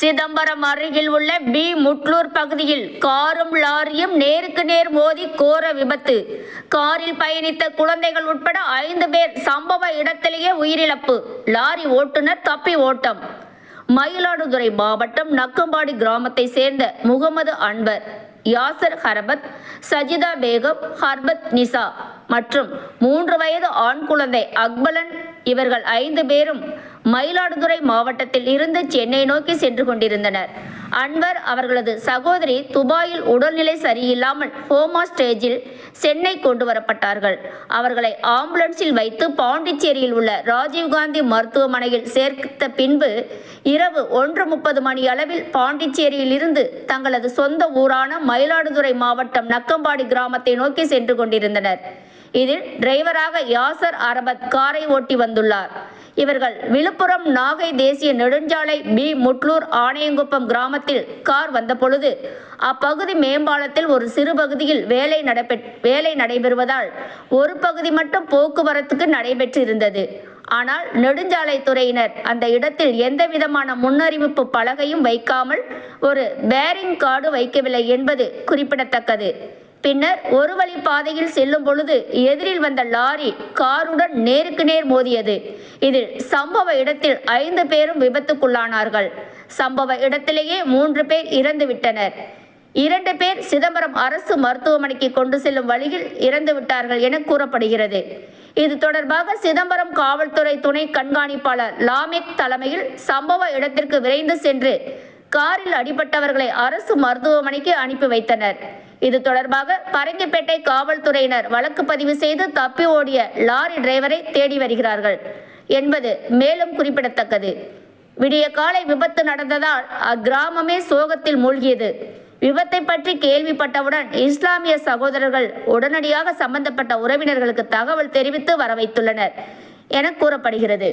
சிதம்பரம் அருகில் உள்ள பி. முட்லூர் பகுதியில் காரும் லாரியும் நேருக்கு நேர் மோதி கோர விபத்து. காரில் பயணித்த குழந்தைகள் உட்பட ஐந்து பேர் சம்பவ இடத்திலேயே உயிரிழப்பு. லாரி ஓட்டுநர் தப்பி ஓட்டம். மயிலாடுதுறை மாவட்டம் நக்கம்பாடி கிராமத்தை சேர்ந்த முகமது அன்பர் யாசர் ஹரபத் சஜிதா பேகம் ஹர்பத் நிசா மற்றும் மூன்று வயது ஆண் குழந்தை அக்பலன் இவர்கள் ஐந்து பேரும் மயிலாடுதுறை மாவட்டத்தில் இருந்து சென்னை நோக்கி சென்று கொண்டிருந்தனர். அன்வர் அவர்களது சகோதரி துபாயில் உடல்நிலை சரியில்லாமல் ஹோமா ஸ்டேஜில் சென்னை கொண்டு வரப்பட்டார்கள். அவர்களை ஆம்புலன்ஸில் வைத்து பாண்டிச்சேரியில் உள்ள ராஜீவ்காந்தி மருத்துவமனையில் சேர்த்த பின்பு இரவு ஒன்று முப்பது மணி அளவில் பாண்டிச்சேரியில் இருந்து தங்களது சொந்த ஊரான மயிலாடுதுறை மாவட்டம் நக்கம்பாடி கிராமத்தை நோக்கி சென்று கொண்டிருந்தனர். இதில் டிரைவராக யாசர் அரபத் காரை ஓட்டி வந்துள்ளார். இவர்கள் விழுப்புரம் நாகை தேசிய நெடுஞ்சாலை பி முட்லூர் ஆணையங்குப்பம் கிராமத்தில் கார் வந்தபொழுது அப்பகுதி மேம்பாலத்தில் ஒரு சிறு பகுதியில் வேலை நடைபெ வேலை நடைபெறுவதால் ஒரு பகுதி மட்டும் போக்குவரத்துக்கு நடைபெற்றிருந்தது. ஆனால் நெடுஞ்சாலைத்துறையினர் அந்த இடத்தில் எந்த விதமான முன்னறிவிப்பு பலகையும் வைக்காமல் ஒரு பேரிங் கார்டு வைக்கவில்லை என்பது குறிப்பிடத்தக்கது. பின்னர் ஒரு வழி பாதையில் செல்லும் பொழுது எதிரில் வந்த லாரி காருடன் நேருக்கு நேர் மோதியது. இதில் சம்பவ இடத்தில் ஐந்து பேரும் விபத்துக்குள்ளானார்கள். சம்பவ இடத்திலேயே மூன்று பேர் இறந்துவிட்டனர். இரண்டு பேர் சிதம்பரம் அரசு மருத்துவமனைக்கு கொண்டு செல்லும் வழியில் இறந்து விட்டார்கள் என கூறப்படுகிறது. இது தொடர்பாக சிதம்பரம் காவல்துறை துணை கண்காணிப்பாளர் லாமிக் தலைமையில் சம்பவ இடத்திற்கு விரைந்து சென்று காரில் அடிபட்டவர்களை அரசு மருத்துவமனைக்கு அனுப்பி வைத்தனர். இது தொடர்பாக பரங்கிப்பேட்டை காவல்துறையினர் வழக்கு பதிவு செய்து தப்பி ஓடிய லாரி டிரைவரை தேடி வருகிறார்கள். என்பது மேலும் குறிப்பிடத்தக்கது. விடிய காலை விபத்து நடந்ததால் அக்கிராமமே சோகத்தில் மூழ்கியது. விபத்தை பற்றி கேள்விப்பட்டவுடன் இஸ்லாமிய சகோதரர்கள் உடனடியாக சம்பந்தப்பட்ட உறவினர்களுக்கு தகவல் தெரிவித்து வரவைத்துள்ளனர் என கூறப்படுகிறது.